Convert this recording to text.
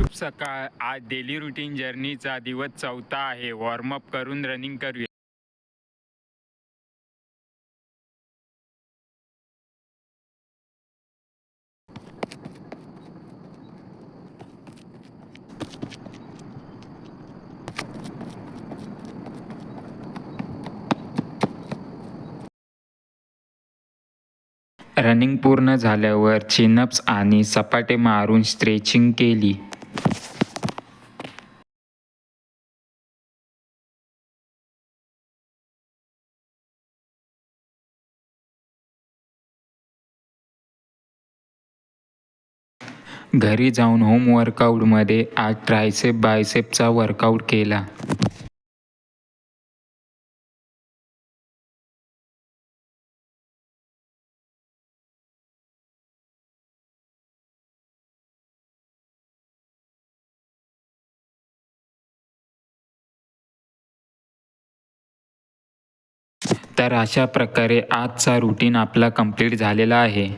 शुभ सकाळ. आज डेली रुटीन जर्नीचा दिवस चौथा आहे. वॉर्मअप करून रनिंग करूया. रनिंग पूर्ण झाल्यावर चिनअप्स आणि सपाटे मारून स्ट्रेचिंग केली. घरी जाऊन होम वर्कआउटमध्ये आज ट्रायसेप बायसेपचा वर्कआउट केला. तर अशा प्रकारे आजचा रुटीन आपला कंप्लीट झालेला आहे.